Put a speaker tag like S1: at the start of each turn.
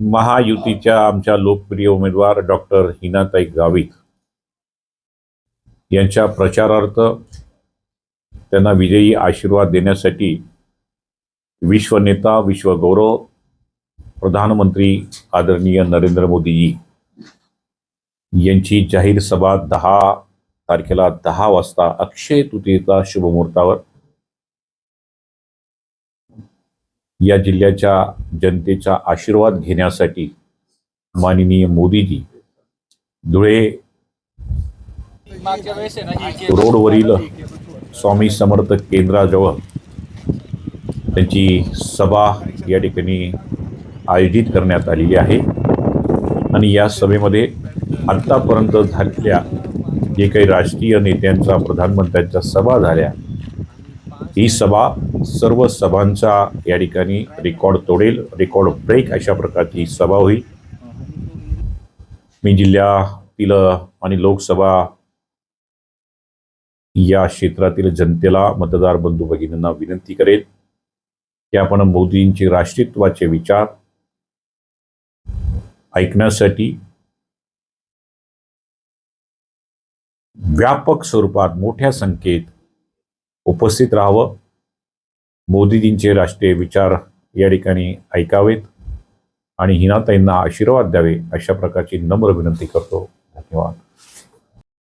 S1: महायुतीच्या आमच्या लोकप्रिय उमेदवार डॉक्टर हिनाताई गावित यांच्या प्रचारार्थ त्यांना विजयी आशीर्वाद देण्यासाठी विश्वनेता विश्वगौरव प्रधानमंत्री आदरणीय नरेंद्र मोदीजी यांची जाहीर सभा दहा तारखेला दहा वाजता अक्षय तृतीयेचा शुभमुहूर्तावर. या जिल्ह्याच्या जनतेचा आशीर्वाद घेण्यासाठी माननीय मोदीजी धुळे रोडवरील स्वामी समर्थ केंद्राजवळ त्यांची सभा या ठिकाणी आयोजित करण्यात आलेली आहे. आणि या सभेमध्ये आत्तापर्यंत झालेल्या जे काही राजकीय नेत्यांचा प्रधानमंत्र्यांच्या सभा झाल्या ही सभा सर्व सभांचा या ठिकाणी रेकॉर्ड तोडेल. रेकॉर्ड ब्रेक अशा प्रकारची ही सभा होईल. मी जिल्ह्यातील आणि लोकसभा या क्षेत्रातील जनतेला मतदार बंधू भगिनींना विनंती करेल की आपण मोदींचे राष्ट्रीयत्वाचे विचार ऐकण्यासाठी व्यापक स्वरूपात मोठ्या संख्येत उपस्थित राहावं. मोदीजींचे राष्ट्रीय विचार या ठिकाणी ऐकावेत आणि हिनाताईंना आशीर्वाद द्यावे अशा प्रकारची नम्र विनंती करतो. धन्यवाद.